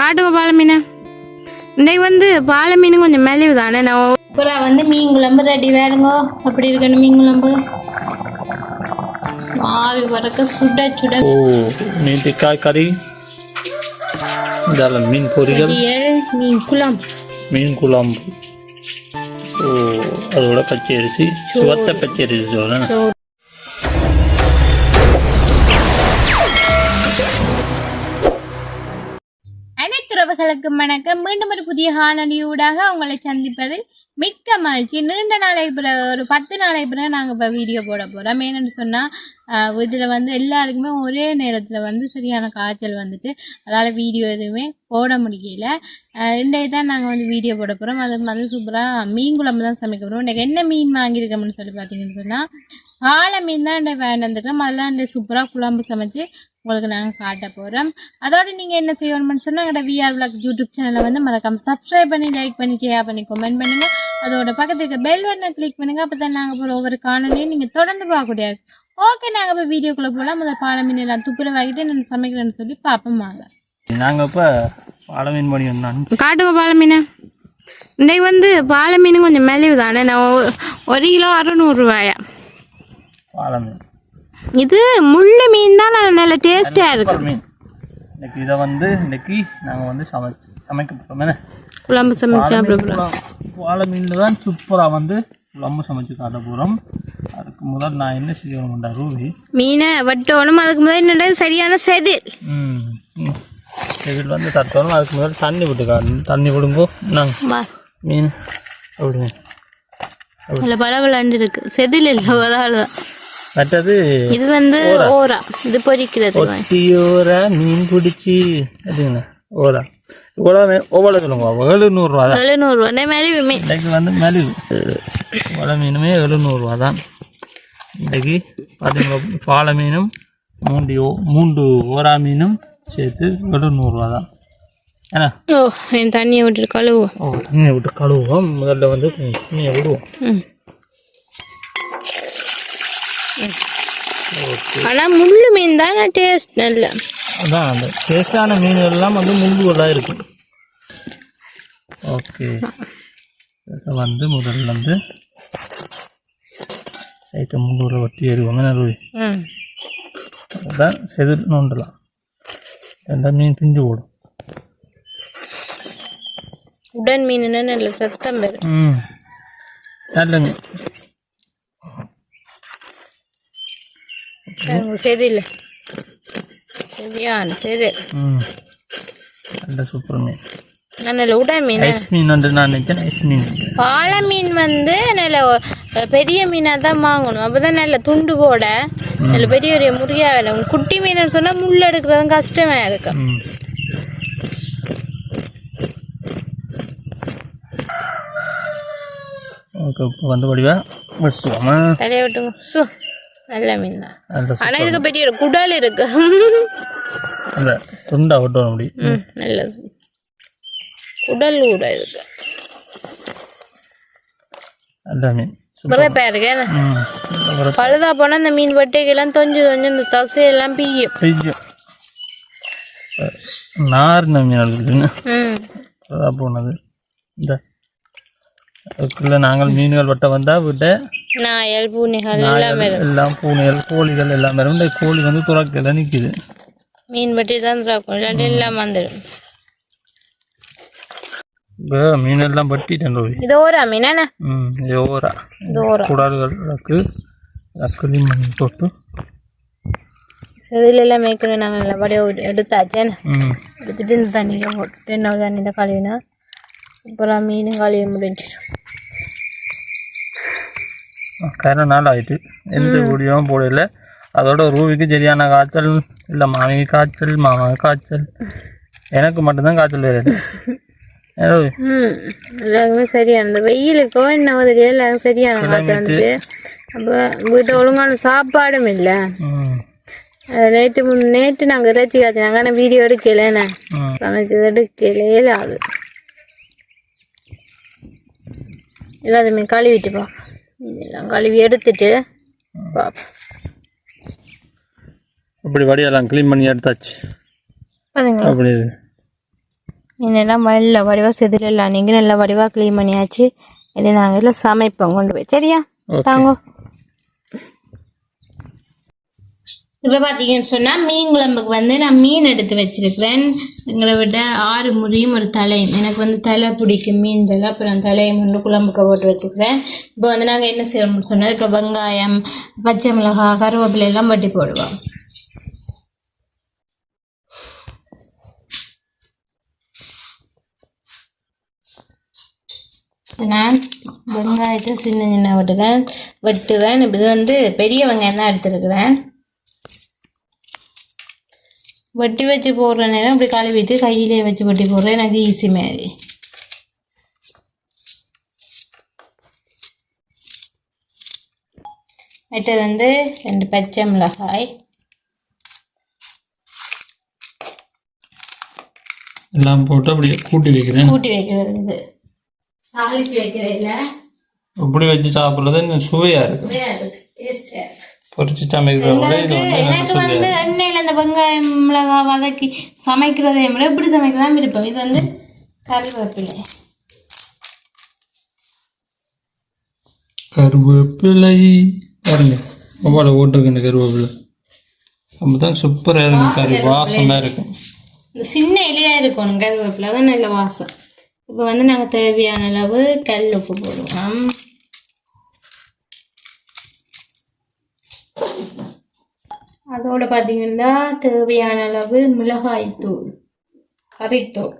காட்டுங்க பாலை மீன் இன்றைக்கு வந்து பாலை மீன் கொஞ்சம் மெலிவு தானே? நான் அப்புறம் வந்து மீன் குழம்பு ரெடி வேறுங்கோ அப்படி இருக்கணும் மீன் குழம்பு? ஆவி வரக்க சுட சுட. ஓ மீன் டிக்கா கறி. இதால மீன் பொரிகள் பொரியல், மீன் குழம்பு. மீன் குழம்பு. ஓ அதோட பச்சரிசி. சுவத்த பச்சரிசி சொல்றேன். சோறு. வணக்கம். மீண்டும் ஒரு புதிய காணொலியூடாக உங்களை சந்திப்பதில் மிக்க மகிழ்ச்சி. நீண்ட நாளை பிறகு ஒரு பத்து நாளை பிறகு நாங்கள் இப்போ வீடியோ போட போகிறோம் ஏன்னு சொன்னால் வீட்டில் வந்து எல்லாருக்குமே ஒரே நேரத்தில் வந்து சரியான காய்ச்சல் வந்துட்டு அதனால் வீடியோ எதுவுமே போட முடியல. அஹ் இன்றைக்கு தான் நாங்கள் வந்து வீடியோ போட போகிறோம் அது வந்து சூப்பராக மீன் குழம்பு தான் சமைக்க போகிறோம் இன்றைக்கு என்ன மீன் வாங்கியிருக்கோம்னு சொல்லி பார்த்தீங்கன்னு சொன்னால் ஆழ மீன் தான் இன்றைக்கு வேண்டியிருக்கோம் அதெல்லாம் இன்றைக்கு சூப்பராக குழம்பு சமைச்சு உங்களுக்கு நாங்கள் காட்ட போகிறோம் அதோட நீங்கள் என்ன செய்யணும்னு சொன்னால் எங்களோட விஆர் விளாக் யூடியூப் சேனலை வந்து மறக்காம சப்ஸ்கிரைப் பண்ணி லைக் பண்ணி ஷேர் பண்ணி கமெண்ட் பண்ணுங்கள் அதோட பக்கத்துல இருக்க பெல் பட்டனை கிளிக் பண்ணுங்கள் அப்போ தான் நாங்கள் போகிற ஒவ்வொரு காணொலியும் நீங்கள் தொடர்ந்து பார்க்கக்கூடிய ஓகே நாங்கள் இப்போ வீடியோக்குள்ளே போகலாம் முதல்ல பாலை மீன் எல்லாம் துப்புரவாகிட்டு நான் சமைக்கிறேன்னு சொல்லி பார்ப்போம் வாங்க. நாங்கள் இப்போ பாலை மீன் பண்ணி நான் காட்டுங்க பாலை மீன். இன்றைக்கு வந்து பாலை மீன் கொஞ்சம் மெலிவு தானே நான் ஒரு- ஒரு கிலோ அறநூறுவாயா பாலை மீன் இது முள்ளு மீன் தான் நல்ல டேஸ்ட்டாக சூப்பர் மீன். இன்னைக்கு இதை வந்து இன்னைக்கு நாங்கள் வந்து சமைச்சு சமைக்க போகிறோமே குழம்பு சமைச்சா அப்புறம் வாழை மீனில் தான் சூப்பராக வந்து குழம்பு சமைச்சு காட்ட போகிறோம் அதுக்கு முதல் நான் என்ன செய்யணும்டா ரூபி. மீனை வட்டணும். அதுக்கு முதல் என்னடா சரியான செதில். ம் ம். இதில் வந்து தட்டணும். அதுக்கு முதல் தண்ணி விட்டு காட்டணும் தண்ணி விடுங்கோ. நாங்கள் மீன். அப்படிங்க. அதில் பளபளண்டு இருக்கு. செதில் இல்லை அதாவது மற்றது இது வந்து ஓரா. இது பொரிக்கிறது ஒத்தியோர மீன் பிடிச்சி அப்படிங்கண்ணா ஓரா. இவ்வளோ எவ்வளோ சொல்லுங்க. எழுநூறுவா தான். எழுநூறுவா. மீன். இன்றைக்கு வந்து மெலிவு. வலை மீனுமே எழுநூறுவா தான். இன்றைக்கு பார்த்தீங்களா பாலை மீனும் மூண்டு ஓ- மூன்று ஓரா மீனும் சேர்த்து எழுநூறுவா தான். ஓ என் தண்ணியை விட்டுட்டு கழுவுவோம். ஓ தண்ணியை விட்டு கழுவுவோம். முதல்ல வந்து தண்ணியை விடுவோம். ம். ஆனால் முள்ளு மீன் தானே டேஸ்ட் நல்ல. அதான் அந்த டேஸ்டான மீன் எல்லாம் வந்து முள்ளுகளாக இருக்கும் ஓகே. வந்து முதல்ல வந்து சைட்டை முள்ளூரை வட்டி ஏறுவாங்க நறுவி ம். அதுதான் செதில் நோண்டலாம். ரெண்டா மீன் பிஞ்சு போடும். உடன் மீனுன்னா நல்ல சத்தம் வரும் ம். நல்லங்க செதில் சரியான ம் நல்ல சூப்பர் மீன் நான் நல்ல உடன் மீன் ஐஸ் மீன் வந்து நான் நினைச்சேன் ஐஸ் மீன் பாலை மீன் வந்து நல்ல பெரிய மீனாக தான் வாங்கணும் அப்போ தான் நல்ல துண்டு போட நல்ல பெரிய பெரிய முறியாக வேணும் குட்டி மீன் சொன்னால் முள் எடுக்கிறதும் கஷ்டமாக இருக்கும் ஓகே இப்போ வந்து வடிவா வெட்டுவோமா தலையை விட்டுங்க சு நல்ல மீன் தான் ஆனால் இதுக்கு பெரிய குடல் இருக்கு அந்த துண்டா வெட்டுவோம் அப்படி ம் நல்லது குடல் கூட இருக்கு நல்ல மீன் பழுதா போனால் இந்த மீன் வெட்டைக்கெல்லாம் தொஞ்சு தொஞ்சு இந்த தசையெல்லாம் பிய்யும் பெய்யும் நார்ன மீன் போனது இந்த அதுக்குள்ள நாங்கள் மீன்கள் வெட்ட வந்தால் விட்ட நாயல் பூனைகள் எல்லாமே. எல்லாம் பூனைகள் கோழிகள் எல்லாமே. இந்த கோழி வந்து துறக்கையில் நிற்குது மீன் வெட்டி தான் திறக்கும். இல்லாட்டி எல்லாம் வந்துடும் மீன் எல்லாம் வெட்டிட்டேன் ரோஹி. இது ஓரா மீன் என்ன? ம் யோரா இது ஓரா. குடால்கள் இருக்கு. க்ளீன் பண்ணி போட்டு செதில் எல்லாம் மேய்க்கணும். நாங்கள் நல்லபடியாக ஒரு எடுத்தாச்சு என்ன? ம். எடுத்துட்டு இந்த தண்ணியில் போட்டுட்டு என்ன தண்ணியில் கழுவினா அப்புறம் மீன் கழுவி முடிஞ்சிடும். கரை நாள் ஆயிட்டு எந்த வீடியோவும் போடல. அதோட ரூபிக்கு சரியான காய்ச்சல் இல்லை மாமிக்கு காய்ச்சல் மாமாவுக்கு காய்ச்சல். எனக்கு மட்டும்தான் காய்ச்சல் ம். எல்லாருக்குமே சரியான இந்த வெயிலுக்கோ என்ன தெரியல எல்லாரும் சரியான காற்று வந்துட்டு. அப்போ வீட்டை ஒழுங்கான சாப்பாடும் இல்லை. நேற்று முன் நேற்று நாங்கள் இறைச்சி காய்ச்சினாங்க. ஆனால் வீடியோ எடுக்கலைண்ணே சமைச்சது எடுக்கலையே அது. எல்லாத்தையுமே கழுவிட்டு பா எல்லாம் கழுவி எடுத்துட்டு பார்ப்போம் இப்படி வடியெல்லாம் க்ளீன் பண்ணி எடுத்தாச்சு. அப்படி. என்னெல்லாம் நல்ல வடிவாக செதிலெல்லாம் நீங்கள் நல்லா வடிவாக க்ளீன் பண்ணியாச்சு. இனி நாங்கள் எல்லாம் சமைப்போம் கொண்டு போய். சரியா? தாங்கோ. இப்போ பார்த்தீங்கன்னு சொன்னால் மீன் குழம்புக்கு வந்து நான் மீன் எடுத்து வச்சுருக்கிறேன். எங்களை விட ஆறு முறியும் ஒரு தலையும் எனக்கு வந்து தலை பிடிக்கும் மீன் தலை. அப்புறம் தலையை வந்து குழம்புக்கு போட்டு வச்சுக்கிறேன். இப்போ வந்து நாங்கள் என்ன செய்யணும்னு சொன்னால் இதுக்கு வெங்காயம் பச்சை மிளகாய் கருவேப்பிலை எல்லாம் வட்டி போடுவோம். நான் வெங்காயத்தை சின்ன சின்ன வெட்டுறேன். வெட்டுறேன். இது வந்து பெரிய வெங்காயம் தான் எடுத்துருக்கிறேன். வெட்டி வச்சு போடுற நேரம் இப்படி கழுவிட்டு கையிலே வச்சு வெட்டி போடுறேன் எனக்கு ஈஸி மாதிரி அடுத்து வந்து ரெண்டு பச்சை மிளகாய் எல்லாம் போட்டு அப்படியே கூட்டி வைக்கிறேன் கூட்டி வைக்கிறது இது தாளிச்சு வைக்கிறதில்ல இப்படி வச்சு சாப்பிட்றது சுவையாக இருக்கு பொரிச்சு இது வந்து வெங்காயம் மிளகாய் வதக்கி சமைக்கிறதே விட இப்படி சமைக்கிறதா விருப்பம். இது வந்து கருவேப்பிலை. கருவேப்பிலை. பாருங்க அவ்வளோ ஓட்டுருக்கு இந்த கருவேப்பிலை. அப்போ தான் சூப்பராக இருக்கும் கறி வாசமாக இருக்கும் இந்த சின்ன இலையா இருக்கணும் கருவேப்பிலை. தான் நல்ல வாசம். இப்போ வந்து நாங்கள் தேவையான அளவு கல் உப்பு போடுவோம். அதோடு பார்த்தீங்கன்னா தேவையான அளவு மிளகாய்த்தூள் கறித்தூள்.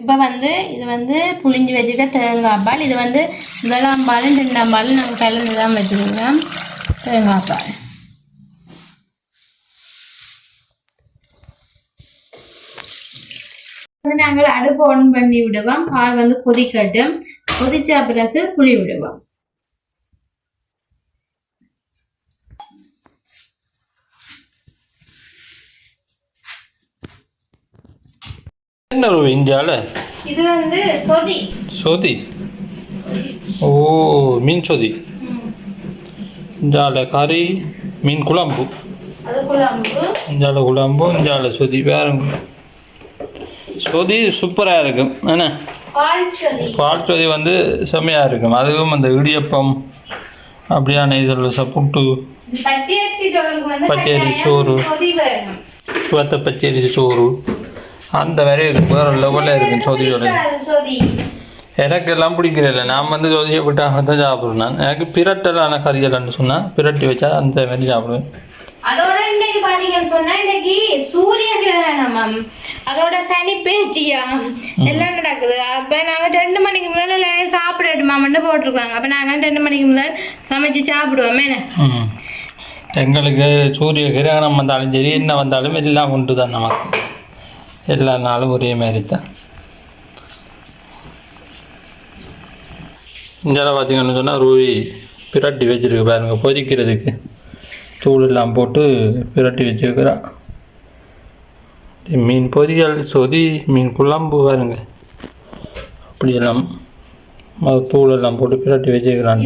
இப்போ வந்து இது வந்து புளிஞ்சு வச்சுக்க தேங்காய் பால். இது வந்து முதலாம் பாலும் ரெண்டாம் பாலும் நாங்கள் கலந்து தான் வச்சுருக்கோம் தேங்காய் பால். வந்து நாங்கள் அடுப்பு ஆன் பண்ணி விடுவோம். பால் வந்து கொதிக்கட்டும். கொதித்த பிறகு புளி விடுவோம். என்ன ரூபா இந்தியாவில் இது வந்து சொதி. சோதி? ஓ மீன் சோதி. இந்தியாவில் கறி மீன் குழம்பு. இந்தியாவில் குழம்பு. இந்தியாவில் சொதி. வேற சொதி சூப்பராக இருக்கும். என்ன? பால் சொதி. வந்து செம்மையாக இருக்கும். அதுவும் அந்த இடியப்பம் அப்படியான இதில் புட்டு கட்டாயம் சோறு. சுவத்த பச்சரிசி சோறு. அந்த மாதிரி இருக்கும் வேறு லெவலில் இருக்கும் சொதியோட. எனக்கு எல்லாம் பிடிக்கிறதில்ல நான் வந்து ஜோதியை விட்டாக தான் சாப்பிடுவேன் நான். எனக்கு பிரட்டலான கறிகள்னு சொன்னால் பிரட்டி வச்சா அந்த மாதிரி சாப்பிடுவேன். அதோட இன்னைக்கு பாத்தீங்கன்னு சொன்னா இன்னைக்கு சூரிய கிரகணம் அதோட சனி பேச்சியா? எல்லாம் நடக்குது. அப்ப நாங்க ரெண்டு மணிக்கு முதல்ல எல்லாரும் சாப்பிடட்டுமாமன்னு போட்டிருக்காங்க. அப்ப நாங்க ரெண்டு மணிக்கு முதல் சமைச்சு சாப்பிடுவோமே. ம். எங்களுக்கு சூரிய கிரகணம் வந்தாலும் சரி என்ன வந்தாலும் எல்லாம் உண்டு தான் நமக்கு. எல்லா நாளும் ஒரே மாதிரி தான். இந்தியாவில் பார்த்தீங்கன்னு சொன்னால் ரூவி பிரட்டி வச்சிருக்கு பாருங்க பொரிக்கிறதுக்கு தூள் எல்லாம் போட்டு பிரட்டி வச்சுருக்கிறா. மீன் பொரியல் சொதி மீன் குழம்பு பாருங்க. அப்படியெல்லாம் அது தூள் எல்லாம் போட்டு பிரட்டி வச்சுருக்கிறான்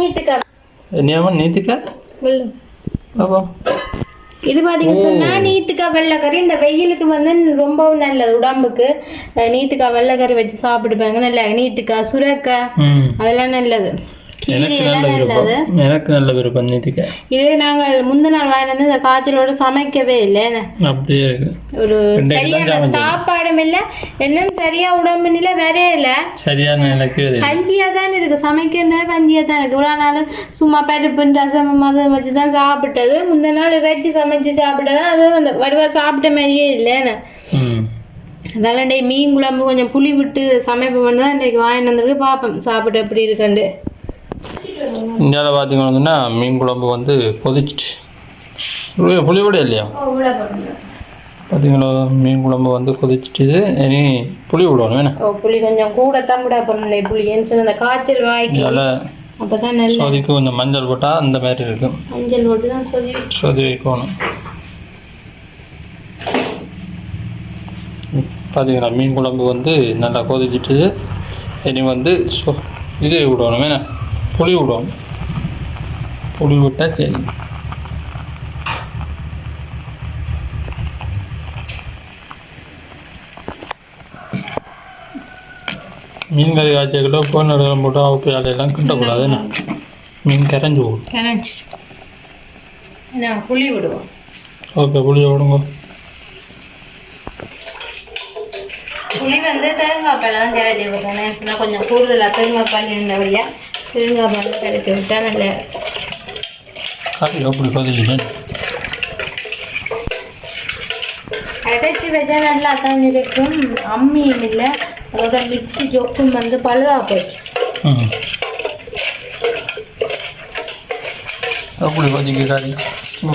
நீத்துக்க. நீத்திக்கா? பாப்போம் இது பாத்தீங்கன்னு சொன்னா நீத்துக்கா வெள்ளைக்கறி இந்த வெயிலுக்கு வந்து ரொம்பவும் நல்லது உடம்புக்கு. நீத்துக்கா வெள்ளைக்கறி வச்சு சாப்பிடுப்பாங்க நல்ல நீத்துக்கா சுரக்காய் அதெல்லாம் நல்லது. எனக்கு நல்ல விருப்பம். எனக்கு நல்ல விருப்பம் நீத்திக்க இது நாங்கள் முந்தின நாள் வாங்கிட்டு வந்து இந்த காய்ச்சலோட சமைக்கவே இல்லை? அப்படியே இருக்கு. ஒரு சரியான சாப்பாடும் இல்லை இன்னும் சரியா உடம்பு நிலை வரே இல்லை. சரியான எனக்கு பஞ்சியா தான் இருக்கு. சமைக்கணும் பஞ்சியா தான் இருக்கு. இவ்வளோ நாள் சும்மா பருப்பு ரசம் அதை வச்சு தான் சாப்பிட்டது. முந்தின நாள் இறைச்சி சமைச்சு சாப்பிட்டதான் அது அந்த வடிவா சாப்பிட்ட மாதிரியே இல்லைன்னு அதெல்லாம் டே மீன் குழம்பு கொஞ்சம் புளி விட்டு சமைப்போம் தான் இன்றைக்கு வாங்கிட்டு வந்திருக்கு. பார்ப்போம் சாப்பிட்டு எப்படி இருக்குண்டு இந்தியாவில் பார்த்தீங்கன்னா மீன் குழம்பு வந்து கொதிச்சிட்டு புளி- புளியோட இல்லையா? பார்த்தீங்களா மீன் குழம்பு வந்து கொதிச்சிட்டு இனி புளி விடணும் வேணா புளி கொஞ்சம் கூட தான் விட போறேன் புளி. அந்த காய்ச்சல் வாய்க்கு அப்பதான் சொதிக்கு கொஞ்சம் மஞ்சள் போட்டால் அந்த மாதிரி இருக்கும். மஞ்சள் போட்டு தான் சொதி சொதி வைக்கணும் பார்த்தீங்களா மீன் குழம்பு வந்து நல்லா கொதிச்சிட்டு இனி வந்து இது விடணும் வேணா புளி விடணும். பொடி விட்டால் சரி மீன் கறி காய்ச்சக்கிட்ட போய் நடுவில் போட்டு அவுக்கு இலையெல்லாம் கிட்டக்கூடாதுன்னு மீன் கரைஞ்சி போகும் கரைஞ்சி புளி விடுவோம். ஓகே புளியை விடுங்க. புளி வந்து தேங்காய் பழம் கரைச்சி விடுறேன் கொஞ்சம் கூடுதலாக தேங்காய் பால் இருந்தபடியாக தேங்காய் பால் கரைச்சி விட்டால் நல்ல கறி எப்படி கொதிக்கிட்டேன் அடைச்சி வச்சா நல்லா தான் இருக்கும் அம்மியும் இல்லை அதோட மிக்ஸி ஜொக்கும் வந்து பழுதா போயிடுச்சு ம் எப்படி கொதிக்க கறி சும்மா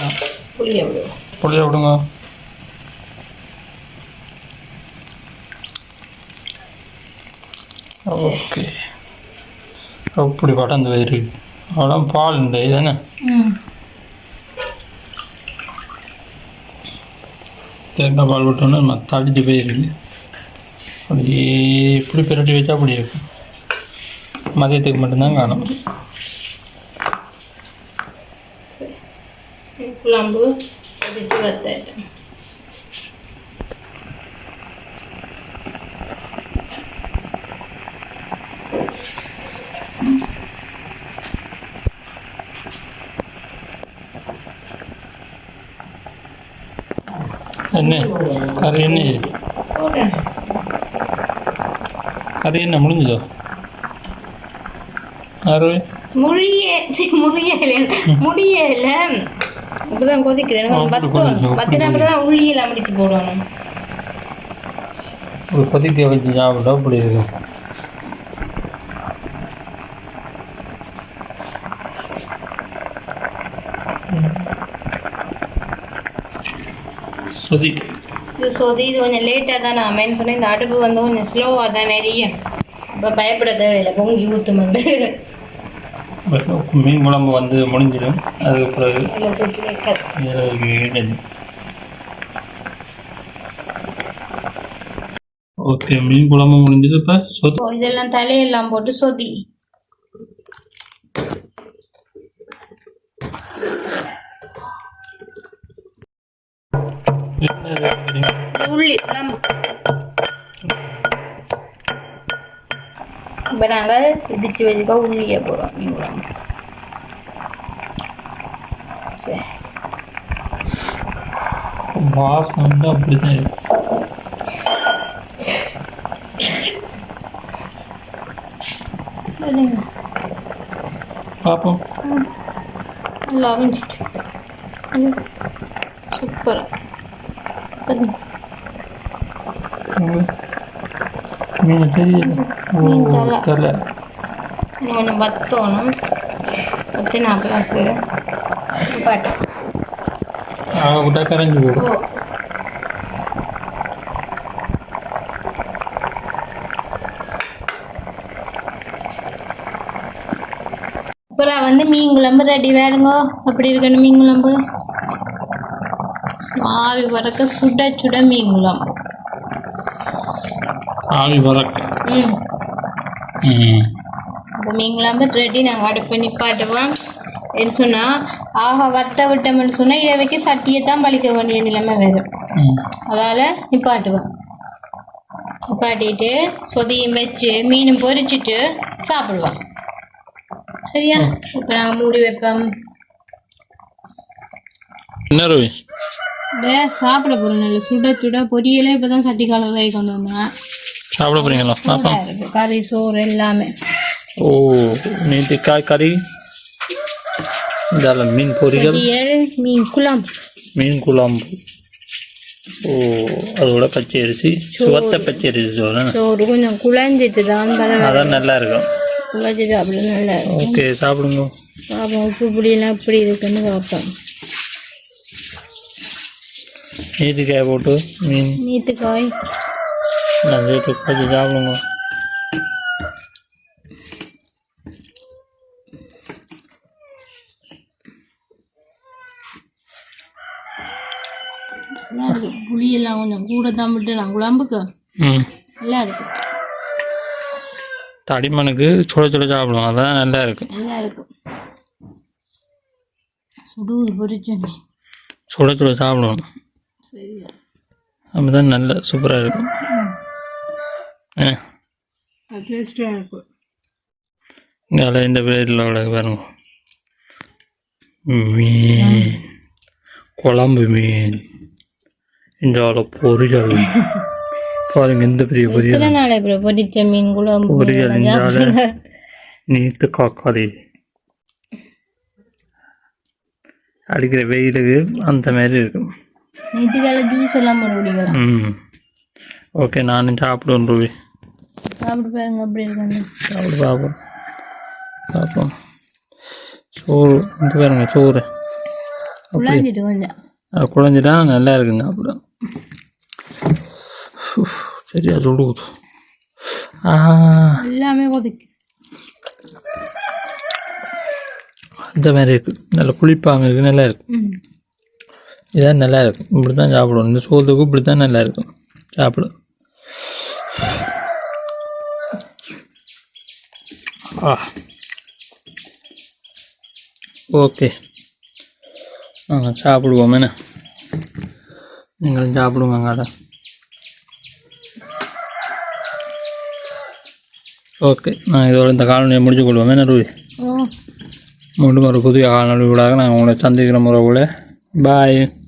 புளியை விடுவோம் புளிய விடுங்க ஓகே அப்படி படந்து வயிறு அவ்வளோ பால் இந்த இதுதானே தேங்காய் பால் விட்டோன்னா நம்ம அடிச்சு போயிருக்கு அப்படியே இப்படி பிரட்டி வச்சா அப்படி இருக்கும். மதியத்துக்கு மட்டும்தான் காணும். குழம்பு வத்தாயிட்டோம் என்ன கறி என்ன கறி என்ன முடிஞ்சதோ ஆறு முழிய சி, முறியல முடியல இப்பதான் கொதிச்சு, அப்படி பத்தின அப்புறம் தான் உள்ளியெல்லாம் முடிச்சு போடணும் ஒரு கொதிக்க வச்சு சாப்பிட்டா அப்படி இருக்கும் சுதி. இது சொதி இது கொஞ்சம் லேட்டாக தான் நான் மெயின் சொன்னேன். இந்த அடுப்பு வந்து கொஞ்சம் ஸ்லோவாக தான் நிறைய. இப்போ பயப்பட தேவையில்லை. பொங்கி ஊற்றுமெண்டு மீன் குழம்பு வந்து முடிஞ்சிடும். அதுக்கு பிறகு எல்லாம் தூக்கி வைக்க. இரவுக்கு வேண்டியது. ஓகே மீன் குழம்பு முடிஞ்சது. இப்போ சொதி. இதெல்லாம் தலையெல்லாம் போட்டு சொதி. இது உள்ளி குழம்பு இப்போ நாங்கள் இடிச்சு வச்சுக்க உள்ளியை போடுறோம் மீன் குழம்பு சரி வாசம் வந்து அப்படிதான் இருக்கும் இதுங்க பார்ப்போம் நல்லா அவிஞ்சிட்டு சூப்பராக பாருங்க உங்க மீன் தெரியல மீன் தலை. தலை கொஞ்சம் வத்தணும். வத்தினா பிறகு பாட்டு. ஆக விட்டா கரைஞ்சி ஓ போடும் அப்புறம் வந்து மீன் குழம்பு ரெடி. வேறுங்க அப்படி இருக்கணும் மீன் குழம்பு. ஆவி வறக்க சுட சுட மீன் குழம்பு. ஆவி பறக்க. ம். ம். இப்போ மீன் குழம்பு ரெடி நாங்கள் அடுப்பு நிப்பாட்டுவோம். என்ன சொன்னால் ஆக வத்த விட்டோம்னு சொன்னால் இதை வைக்க சட்டியை தான் பழிக்க வேண்டிய நிலைமை வரும். அதால் நிப்பாட்டுவோம். நிப்பாட்டிட்டு சொதியும் வச்சு மீனும் பொரிச்சிட்டு சாப்பிடுவோம். சரியா? இப்போ நாங்கள் மூடி வைப்போம். என்ன சாப்பிட போகிறோம் நல்ல சுட சுட பொரியலே இப்போ தான் சட்டி கலராகி கொண்டு வந்தேன். சாப்பிட போறீங்களா? பாப்பா. கறி சோறு எல்லாமே ஓ நேற்று காய் கறி இதால மீன் பொரியல். மீன் குழம்பு. மீன் குழம்பு. ஓ அதோட பச்சரிசி சுவத்த பச்சரிசி சொல்றேன் சோறு கொஞ்சம் குழஞ்சிட்டு தான் அதான் நல்லா இருக்கும். குழஞ்சிட்டு அப்படி நல்லா இருக்கும். ஓகே சாப்பிடுங்க. பாப்போம் உப்பு புளியெல்லாம் எப்படி இருக்குன்னு பார்ப்போம். நீதிக்காய் போட்டு மீன். நீத்துக்காய் நல்லா கொஞ்சம் சாப்பிடுங்க. நல்லா இருக்கு புளியெல்லாம் கொஞ்சம் கூட தான் விட்டு நான் குழம்புக்கு. நல்லா இருக்கு தடிமனுக்கு சுட சுட சாப்பிடுவோம். அதான் நல்லா இருக்கும் நல்லா இருக்கும் சுடு பொரிச்ச மீன். சுட சுட சாப்பிடுவோம். சரியா? அப்பதான் நல்ல சூப்பராக இருக்கும். ஆ டேஸ்டாக இருக்கும். இங்கே இந்த பேரில் பாருங்க. மீன் குழம்பு மீன் இந்த பொரியல். பாருங்க இந்த பெரிய பொரியல். பொரிச்ச மீன் குழம்பு பொரியல் இந்த நீத்து காக்காதே. அடிக்கிற வெயிலுக்கு அந்த மாதிரி இருக்கும். ஜூஸ் எல்லாம் ம். ஓகே நானும் சாப்பிடுவேன் ரூபி சாப்பிட்டு பாருங்க அப்படி இருக்காங்க. சாப்பிடு பார்ப்போம் பார்ப்போம் சோறு இந்த பாருங்க சோறு. உலாஞ்சிட்டு கொஞ்சம். அது குழஞ்சிட்டா நல்லா இருக்குங்க சாப்பிட சரியா ஆ. எல்லாமே கொதிக்கு. இந்த மாதிரி இருக்கு. நல்ல புளிப்பாங்க இருக்கு நல்லா இருக்கு. ம். இதான் நல்லா இருக்கும் இப்படி தான் சாப்பிடணும் இந்த சோத்துக்கு இப்படி தான் நல்லா இருக்கும். சாப்பிடு. ஓகே. நாங்கள் சாப்பிடுவோம் என்ன? நீங்களும் சாப்பிடுவாங்க அட ஓகே நான் இதோட இந்த காலனியை முடிச்சு கொள்வோம். என்ன ரூபி? ஓ. மீண்டும் ஒரு புதிய காலநிலை ஊடாக நாங்கள் உங்களை சந்திக்கிற முறை கூட பாய்.